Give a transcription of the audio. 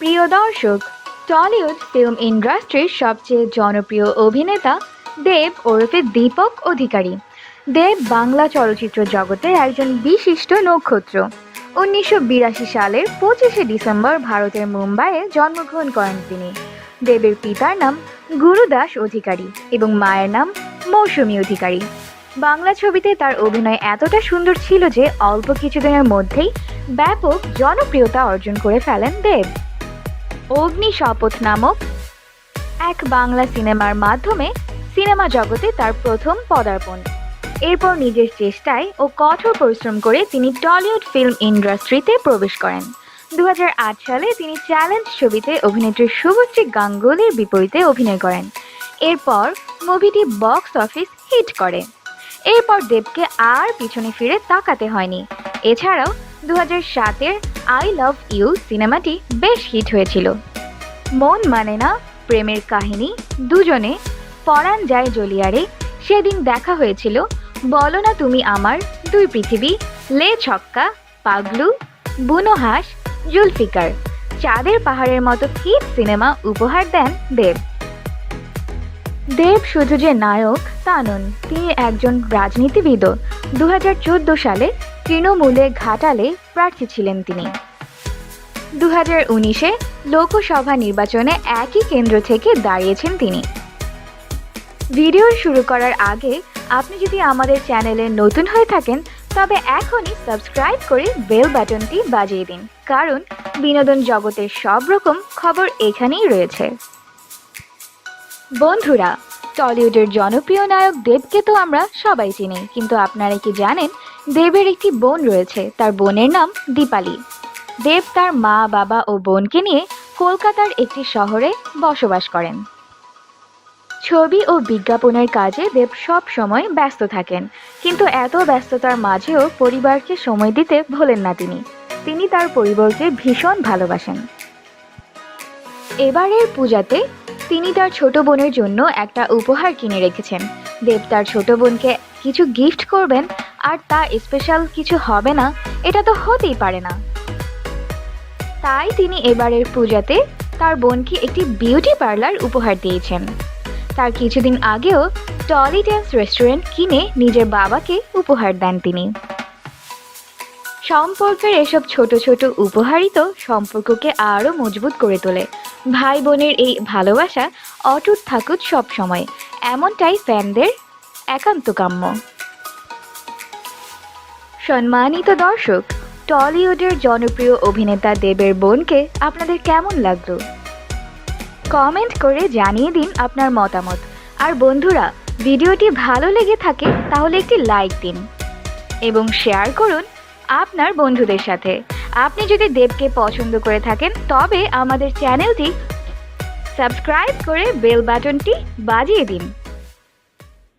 প্রিয় দর্শক, Tollywood film ইন্ডাস্ট্রির সবচেয়ে জনপ্রিয় অভিনেতা দেব ওরফে দীপক অধিকারী। দেব বাংলা চলচ্চিত্র জগতের একজন বিশিষ্ট নক্ষত্র। উনিশশো বিরাশি সালের পঁচিশে ডিসেম্বর ভারতের মুম্বাইয়ে জন্মগ্রহণ করেন তিনি। দেবের পিতার নাম গুরুদাস অধিকারী এবং মায়ের নাম মৌসুমী অধিকারী। বাংলা ছবিতে তার অভিনয় এতটা সুন্দর ছিল যে অল্প কিছুদিনের মধ্যেই ব্যাপক জনপ্রিয়তা অর্জন করে ফেলেন দেব। অগ্নি শপথ নামক এক বাংলা সিনেমার মাধ্যমে সিনেমা জগতে তার প্রথম পদার্পণ। এরপর নিজের চেষ্টায় ও কঠোর পরিশ্রম করে তিনি টলিউড ফিল্ম ইন্ডাস্ট্রিতে প্রবেশ করেন। দু হাজার আট সালে তিনি চ্যালেঞ্জ ছবিতে অভিনেত্রী শুভশ্রী গাঙ্গুলির বিপরীতে অভিনয় করেন। এরপর মুভিটি বক্স অফিস হিট করে। এরপর দেবকে আর পিছনে ফিরে তাকাতে হয়নি। এছাড়াও দু হাজার সাতের আই লাভ ইউ সিনেমাটি বেশ হিট হয়েছিল। মন মানে না, প্রেমের কাহিনী, দুজনে, পরাণ যায় জলিয়ারে, সেদিন দেখা হয়েছিল, বলো না তুমি আমার, দুই পৃথিবী, লে ছক্কা, পাগলু, বুনো হাঁস, জুলফিকার। চাঁদের পাহাড়ের মতো হিট সিনেমা উপহার দেন দেব। দেব শুধু যে নায়ক তা নন তিনি একজন রাজনীতিবিদও দু হাজার সালে তৃণমূলে ঘাটালে প্রার্থী ছিলেন তিনি। দু হাজার উনিশে লোকসভা নির্বাচনে একই কেন্দ্র থেকে দাঁড়িয়েছেন তিনি। ভিডিও শুরু করার আগে আপনি যদি আমাদের চ্যানেলে নতুন হয়ে থাকেন, তবে এখনই সাবস্ক্রাইব করে বেল বাটনটি বাজিয়ে দিন। কারণ বিনোদন জগতের সব রকম খবর এখানেই রয়েছে। বন্ধুরা, টলিউডের জনপ্রিয় নায়ক দেবকে তো আমরা সবাই চিনি, কিন্তু আপনারা কি জানেন, দেবের একটি বোন রয়েছে, তার বোনের নাম দীপালি। দেব তার মা, বাবা ও বোনকে নিয়ে কলকাতার একটি শহরে বসবাস করেন। ছবি ও বিজ্ঞাপনের কাজে দেব সব সময় ব্যস্ত থাকেন, কিন্তু এত ব্যস্ততার মাঝেও পরিবারকে সময় দিতে ভোলেন না তিনি। তিনি তার পরিবারকে ভীষণ ভালোবাসেন। এবারের পূজাতে তিনি তার ছোট বোনের জন্য একটা উপহার কিনে রেখেছেন। দেব তার ছোট বোনকে কিছু গিফট করবেন, আর তা স্পেশাল কিছু হবে না, এটা তো হতেই পারে না। তাই তিনি এবারের পূজাতে তার বোনকে একটি বিউটি পার্লার উপহার দিয়েছেন। তার কিছুদিন আগেও টলি ড্যান্স রেস্টুরেন্ট কিনে নিজের বাবাকে উপহার দেন তিনি। সম্পর্কের এসব ছোট ছোট উপহারই তো সম্পর্ককে আরও মজবুত করে তোলে। ভাই বোনের এই ভালোবাসা অটুট থাকুক সব সময়। এমনটাই ফ্যানদের একান্ত কাম্য। সম্মানিত দর্শক, টলিউডের জনপ্রিয় অভিনেতা দেবের বোনকে আপনাদের কেমন লাগল? কমেন্ট করে জানিয়ে দিন আপনার মতামত। আর বন্ধুরা, ভিডিওটি ভালো লেগে থাকে তাহলে একটি লাইক দিন। এবং শেয়ার করুন আপনার বন্ধুদের সাথে। আপনি যদি দেবকে পছন্দ করে থাকেন, তবে আমাদের চ্যানেলটি সাবস্ক্রাইব করে বেল বাটনটি বাজিয়ে দিন।